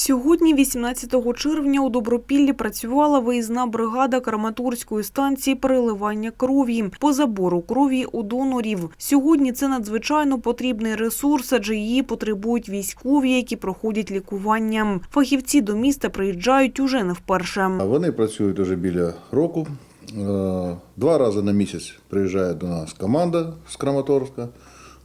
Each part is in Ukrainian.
Сьогодні, 18 червня, у Добропіллі працювала виїзна бригада Краматорської станції переливання крові по забору крові у донорів. Сьогодні це надзвичайно потрібний ресурс, адже її потребують військові, які проходять лікування. Фахівці до міста приїжджають уже не вперше. Вони працюють уже біля року. Е, Два рази на місяць приїжджає до нас команда з Краматорська,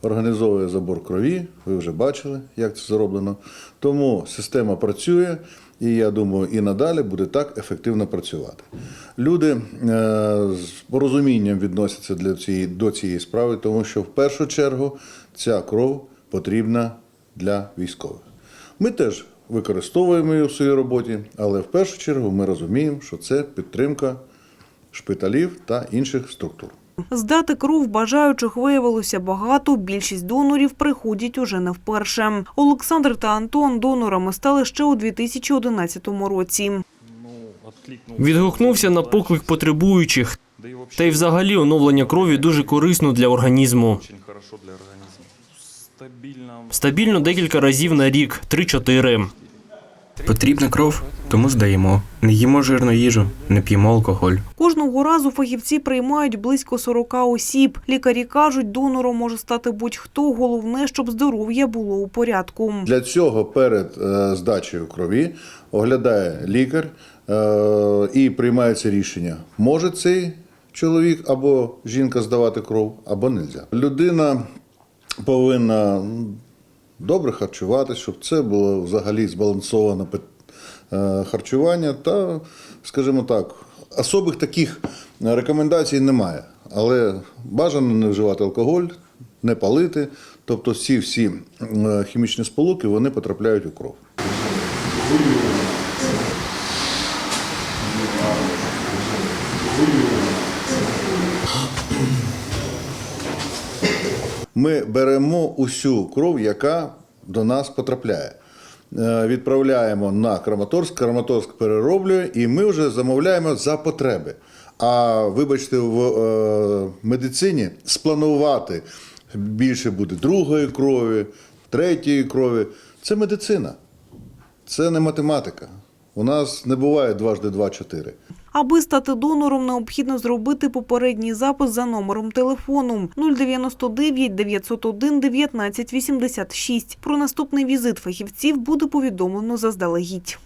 організовує забор крові. Ви вже бачили, як це зроблено. Тому система працює, і я думаю, і надалі буде так ефективно працювати. Люди е, з порозумінням відносяться для цієї, до цієї справи, тому що в першу чергу ця кров потрібна для військових. Ми теж використовуємо її в своїй роботі, але в першу чергу ми розуміємо, що це підтримка шпиталів та інших структур. Здати кров бажаючих виявилося багато. Більшість донорів приходять уже не вперше. Олександр та Антон донорами стали ще у 2011 році. Відгукнувся на поклик потребуючих. Та й взагалі оновлення крові дуже корисно для організму. Стабільно декілька разів на рік, 3-4. Потрібна кров, тому здаємо. Не їмо жирну їжу, не п'ємо алкоголь. Кожного разу фахівці приймають близько 40 осіб. Лікарі кажуть, донором може стати будь-хто. Головне, щоб здоров'я було у порядку. Для цього перед е, здачею крові оглядає лікар е, і приймається рішення, може цей чоловік або жінка здавати кров, або не. Людина повинна добре харчуватися, щоб це було взагалі збалансоване е, харчування та, скажімо так, особих таких рекомендацій немає. Але бажано не вживати алкоголь, не палити. Тобто всі всі е, хімічні сполуки вони потрапляють у кров. Ми беремо усю кров, яка до нас потрапляє. Е, Відправляємо на Краматорськ, Краматорськ перероблює, і ми вже замовляємо за потреби. А вибачте, в е, медицині спланувати більше буде другої крові, третьої крові. Це медицина, це не математика. У нас не буває дважди два чотири. Аби стати донором, необхідно зробити попередній запис за номером телефону 099 901 1986. Про наступний візит фахівців буде повідомлено заздалегідь.